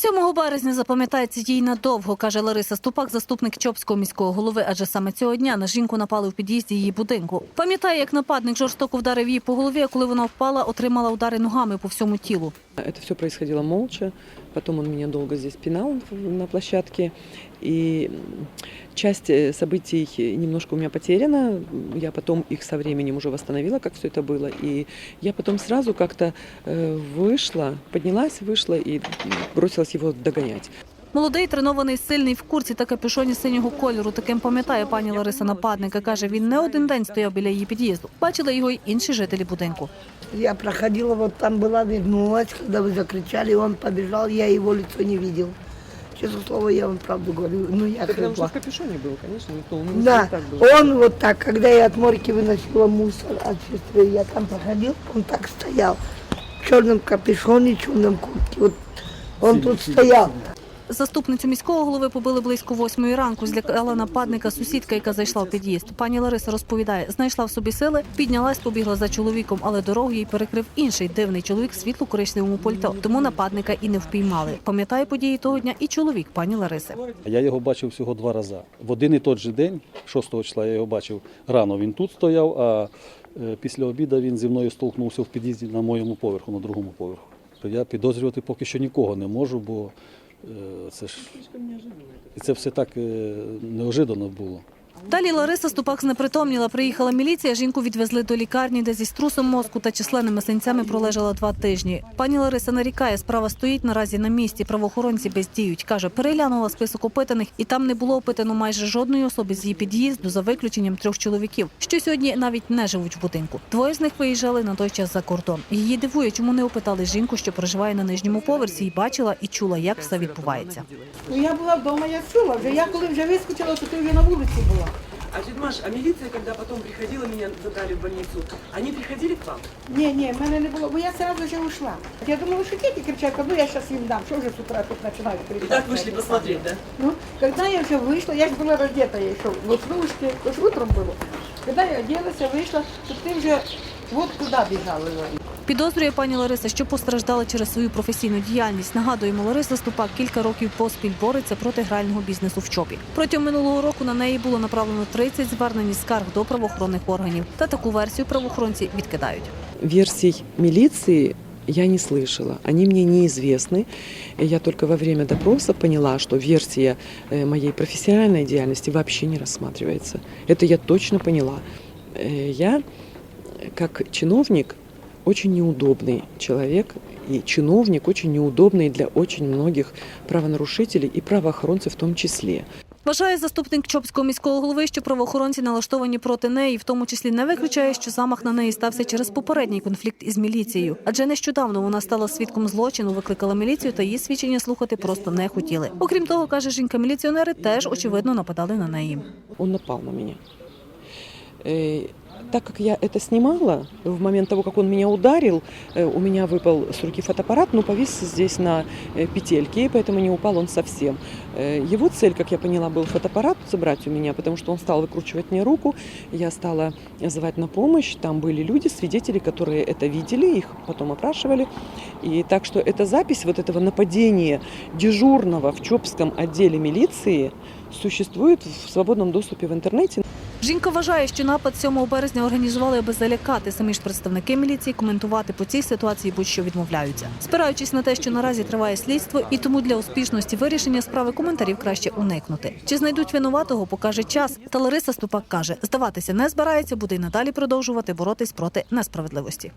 7 березня запам'ятається їй надовго, каже Лариса Ступак, заступник Чопського міського голови. Адже саме цього дня на жінку напали в під'їзді її будинку. Пам'ятає, як нападник жорстоко вдарив її по голові, а коли вона впала, отримала удари ногами по всьому тілу. Это все происходило молча. Потом он меня долго здесь пинал на площадке. И м, часть э, событий немножко у меня потеряна. Я потом их со временем уже восстановила, как все это было. И я потом сразу как-то э, вышла, поднялась, вышла и бросилась его догонять. Молодий, тренований, сильний в курці та капюшоні синього кольору. Таким пам'ятає пані Лариса нападника. Каже, він не один день стояв біля її під'їзду. Бачили його й інші жителі будинку. Я проходила, вот там была, вернулась, когда вы закричали, он побежал, я его лицо не видел. Честное слово, я вам правду говорю. Ну, я потому что хлебла. в капюшоне был, конечно, никто не Да, так был. он вот так, когда я от морки выносила мусор от сестры, я там проходил, он так стоял. В черном капюшоне, черном куртке. Вот он тут стоял. Заступницю міського голови побили близько восьмої ранку. Злякала нападника сусідка, яка зайшла в під'їзд. Пані Лариса розповідає, знайшла в собі сили, піднялась, побігла за чоловіком, але дорогу їй перекрив інший дивний чоловік в світло-коричневому пальто. Тому нападника і не впіймали. Пам'ятає події того дня і чоловік пані Лариси. Я його бачив всього два рази. В один і той же день, 6 числа, я його бачив рано. Він тут стояв, а е, після обіду він зі мною столкнувся в під'їзді на моєму поверху, на другому поверху. Я підозрювати поки що нікого не можу, бо це ж і це все так е, неожиданно було. Далі Лариса Ступак знепритомніла. Приїхала міліція. Жінку відвезли до лікарні, де зі струсом мозку та численними синцями пролежала два тижні. Пані Лариса нарікає, справа стоїть наразі на місці. Правоохоронці бездіють. Каже, переглянула список опитаних, і там не було опитано майже жодної особи з її під'їзду за виключенням трьох чоловіків, що сьогодні навіть не живуть в будинку. Двоє з них виїжджали на той час за кордон. Її дивує, чому не опитали жінку, що проживає на нижньому поверсі, і бачила і чула, як все відбувається. Ну я була вдома, я чула. Вже я коли вже вискочила, то ти вже на вулиці була. А дед Маш, а милиция, когда потом приходила, меня забрали в больницу, они приходили к вам? Ні, ні, в мене не було, бо я одразу вже ушла. Я думала, що діти кричать, ну я зараз їм дам, що вже з утра тут починають кричати. И так вышли посмотреть, да? Ну, когда я вже вийшла, я ж була роздета я ще, в веснушки, то ж утром було. Когда я оделася, вийшла, то ти вже от куди бігали вони. Підозрює пані Лариса, що постраждала через свою професійну діяльність. Нагадуємо, Лариса Ступак кілька років поспіль бореться проти грального бізнесу в ЧОПі. Протягом минулого року на неї було направлено 30 звернень із скарг до правоохоронних органів. Та таку версію правоохоронці відкидають. Версий милиции я не слышала. Они мне неизвестны. Я только во время допроса поняла, что версия э, моей профессиональной деятельности вообще не рассматривается. Это я точно поняла. Э, Я, э, как чиновник, очень неудобный человек, и чиновник очень неудобный для очень многих правонарушителей и правоохоронцев в том числе. Вважає заступник Чопського міського голови, що правоохоронці налаштовані проти неї, в тому числі не виключає, що замах на неї стався через попередній конфлікт із міліцією. Адже нещодавно вона стала свідком злочину, викликала міліцію та її свідчення слухати просто не хотіли. Окрім того, каже жінка, міліціонери теж очевидно нападали на неї. Он напал на меня. Э, Так как я это снимала, в момент того, как он меня ударил, э, у меня выпал с руки фотоаппарат, но повис здесь на э, петельке, и поэтому не упал он совсем. Э, Его цель, как я поняла, был фотоаппарат забрать у меня, потому что он стал выкручивать мне руку. Я стала звать на помощь. Там были люди, свидетели, которые это видели, их потом опрашивали. И так что эта запись вот этого нападения дежурного в Чопском отделе милиции существует в свободном доступе в интернете. Жінка вважає, що напад 7 березня організували, аби залякати. Самі ж представники міліції коментувати по цій ситуації будь-що відмовляються, спираючись на те, що наразі триває слідство, і тому для успішності вирішення справи коментарів краще уникнути. Чи знайдуть винуватого, покаже час. Та Лариса Ступак каже, здаватися не збирається, буде й надалі продовжувати боротись проти несправедливості.